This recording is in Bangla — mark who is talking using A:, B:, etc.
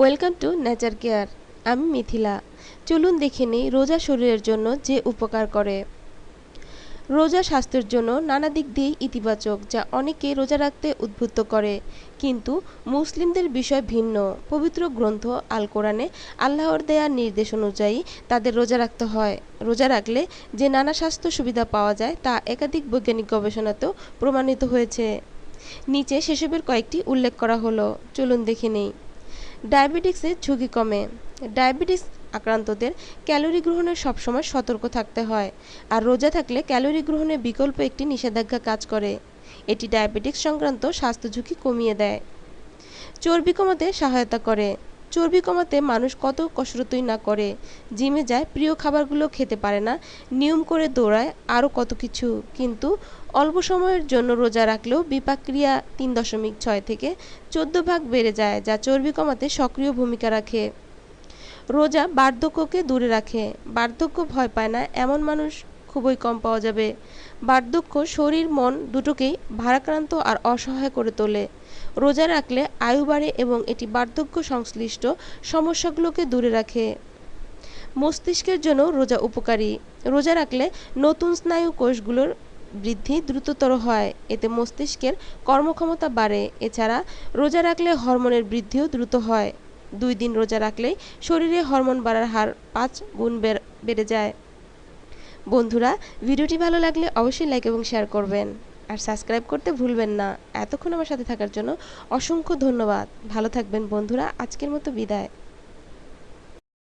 A: ওয়েলকাম টু নেচার কেয়ার আমি মিথিলা। চলুন দেখে নিই রোজা শরীরের জন্য যে উপকার করে। রোজা স্বাস্থ্যের জন্য নানা দিক দিয়েই ইতিবাচক, যা অনেকে রোজা রাখতে উদ্বুদ্ধ করে। কিন্তু মুসলিমদের বিষয় ভিন্ন। পবিত্র গ্রন্থ আল কোরআনে আল্লাহর দেয়া নির্দেশ অনুযায়ী তাদের রোজা রাখতে হয়। রোজা রাখলে যে নানা স্বাস্থ্য সুবিধা পাওয়া যায় তা একাধিক বৈজ্ঞানিক গবেষণাতেও প্রমাণিত হয়েছে। নিচে সেসবের কয়েকটি উল্লেখ করা হলো। চলুন দেখে নেই। ডায়াবেটিক্সের ঝুঁকি কমে। ডায়াবেটিস আক্রান্তদের ক্যালোরি গ্রহণে সবসময় সতর্ক থাকতে হয় আর রোজা থাকলে ক্যালোরি গ্রহণে বিকল্প একটি নিষেধাজ্ঞা কাজ করে। এটি ডায়াবেটিক্স সংক্রান্ত স্বাস্থ্য ঝুঁকি কমিয়ে দেয়। চর্বি কমাতে সহায়তা করে। চর্বি কমাতে মানুষ কত কসরতই না করে। জিমে যায়, প্রিয় খাবারগুলো খেতে পারে না, নিয়ম করে দৌড়ায় আরও কত কিছু। কিন্তু অল্প সময়ের জন্য রোজা রাখলেও বিপাক্রিয়া তিন দশমিক ছয় থেকে চোদ্দ ভাগ বেড়ে যায়, যা চর্বি কমাতে সক্রিয় ভূমিকা রাখে। রোজা বার্ধক্যকে দূরে রাখে। বার্ধক্য ভয় পায় না, এমন মানুষ খুবই কম পাওয়া যাবে। বার্ধক্য, শরীর, মন দুটোকেই ভারাক্রান্ত আর অসহায় করে তোলে। রোজা রাখলে আয়ু বাড়ে এবং এটি বার্ধক্য সংশ্লিষ্ট সমস্যাগুলোকে দূরে রাখে। মস্তিষ্কের জন্য রোজা উপকারী। রোজা রাখলে নতুন স্নায়ু কোষগুলোর বৃদ্ধি দ্রুততর হয়। এতে মস্তিষ্কের কর্মক্ষমতা বাড়ে। এছাড়া রোজা রাখলে হরমোনের বৃদ্ধিও দ্রুত হয়। দুই দিন রোজা রাখলেই শরীরে হরমোন বাড়ার হার পাঁচ গুণ বেড়ে যায়। বন্ধুরা, ভিডিওটি ভালো লাগলে অবশ্যই লাইক এবং শেয়ার করবেন। আর সাবস্ক্রাইব করতে ভুলবেন না। এতক্ষণ আমার সাথে থাকার জন্য অসংখ্য ধন্যবাদ। ভালো থাকবেন বন্ধুরা, আজকের মতো বিদায়।